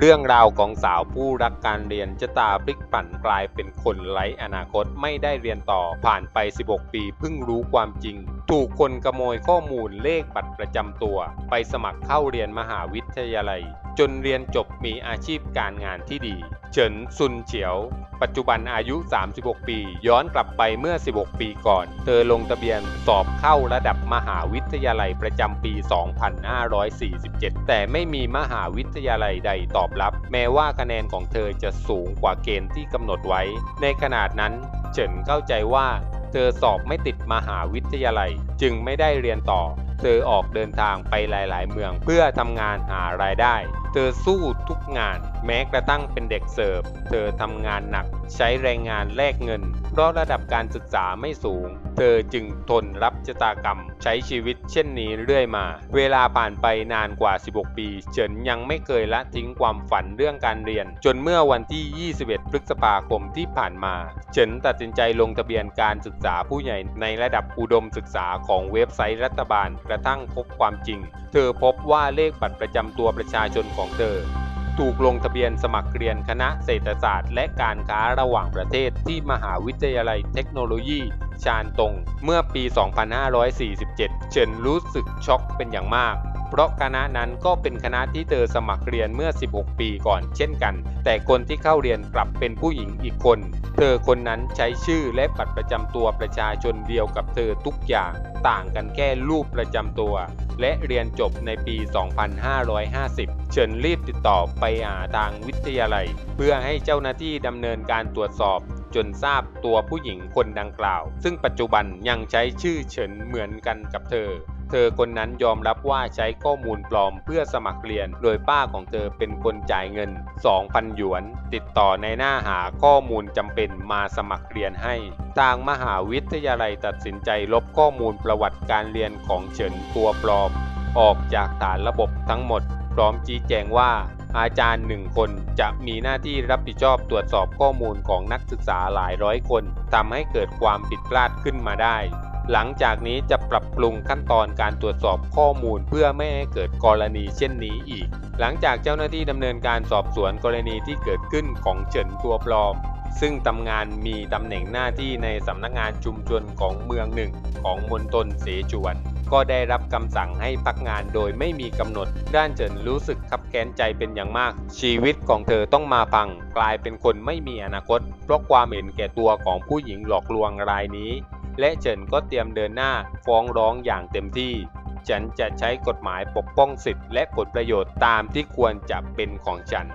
เรื่องราวของสาวผู้รักการเรียนจะตาพลิกผันกลายเป็นคนไร้อนาคตไม่ได้เรียนต่อผ่านไป 16 ปีเพิ่งรู้ความจริง ถูกคนขโมยข้อมูลเลขบัตรประจำตัว ไปสมัครเข้าเรียนมหาวิทยาลัย จนเรียนจบมีอาชีพการงานที่ดี เฉินซุนเฉียว ปัจจุบันอายุ 36 ปี ย้อนกลับไปเมื่อ 16 ปีก่อน เธอลงทะเบียนสอบเข้าระดับมหาวิทยาลัยประจำปี 2547 แต่ไม่มีมหาวิทยาลัยใดตอบรับ แม้ว่าคะแนนของเธอจะสูงกว่าเกณฑ์ที่กำหนดไว้ ในขนาดนั้น เฉินเข้าใจว่า เธอสอบไม่ติดมหาวิทยาลัย จึงไม่ได้เรียนต่อ เธอออกเดินทางไปหลาย ๆ เมืองเพื่อทำงานหารายได้ เธอสู้ทุกงาน แม้กระทั่งเป็นเด็กเสิร์ฟ เธอทำงานหนักใช้แรงงานแลกเงิน เพราะระดับการศึกษาไม่สูง เธอจึงทนรับชะตากรรม ใช้ชีวิตเช่นนี้เรื่อยมา เวลาผ่านไปนานกว่า 16 ปี เฉินยังไม่เคยละทิ้งความฝันเรื่องการเรียน จนเมื่อวันที่ 21 พฤษภาคมที่ผ่านมา เฉินตัดสินใจลงทะเบียนการศึกษาผู้ใหญ่ในระดับอุดมศึกษาของเว็บไซต์รัฐบาลกระทั่งพบความจริง เธอพบว่าเลขบัตรประจำตัวประชาชนของเธอ ถูกลงทะเบียนสมัครเรียนคณะเศรษฐศาสตร์ และการค้าระหว่างประเทศที่มหาวิทยาลัยเทคโนโลยี ชานตง เมื่อปี 2547 เฉินรู้สึกช็อกเป็นอย่างมาก เพราะคณะนั้นก็เป็นคณะที่เธอสมัครเรียนเมื่อ 16 ปีก่อนเช่นกัน แต่คนที่เข้าเรียนกลับเป็นผู้หญิงอีกคน เธอคนนั้นใช้ชื่อและบัตรประจำตัวประชาชนเดียวกับเธอทุกอย่าง ต่างกันแค่รูปประจำตัว และเรียนจบในปี 2550 เฉินรีบติดต่อไปหาทางวิทยาลัย เพื่อให้เจ้าหน้าที่ดำเนินการตรวจสอบจนทราบตัวผู้หญิงคนดังกล่าว ซึ่งปัจจุบันยังใช้ชื่อเฉินเหมือนกันกับเธอ เธอคนนั้นยอมรับว่าใช้ข้อมูลปลอมเพื่อสมัครเรียน โดยป้าของเธอเป็นคนจ่ายเงิน 2,000 หยวน ติดต่อในหน้าหาข้อมูลจำเป็นมาสมัครเรียนให้ ทางมหาวิทยาลัยตัดสินใจลบข้อมูลประวัติการเรียนของเฉินตัวปลอม ออกจากฐานระบบทั้งหมด พร้อมชี้แจงว่าอาจารย์หนึ่งคนจะมีหน้าที่รับผิดชอบตรวจสอบข้อมูลของนักศึกษาหลายร้อยคนทำให้เกิดความผิดพลาดขึ้นมาได้ หลังจากนี้จะปรับปรุงขั้นตอนการตรวจสอบข้อมูลเพื่อไม่ให้เกิดกรณีเช่นนี้อีก หลังจากเจ้าหน้าที่ดำเนินการสอบสวนกรณีที่เกิดขึ้นของเฉินตัวปลอม ซึ่งทำงานมีตำแหน่งหน้าที่ในสำนักงานชุมชนของเมืองหนึ่งของมณฑลเสฉวน ก็ได้รับคำสั่งให้พักงานโดยไม่มีกำหนด ด้านเฉินรู้สึกขับแค้นใจเป็นอย่างมาก ชีวิตของเธอต้องมาพัง กลายเป็นคนไม่มีอนาคต เพราะความเห็นแก่ตัวของผู้หญิงหลอกลวงรายนี้ และเฉินก็เตรียมเดินหน้าฟ้องร้องอย่างเต็มที่ ฉันจะใช้กฎหมายปกป้องสิทธิ์และผลประโยชน์ตามที่ควรจะเป็นของฉัน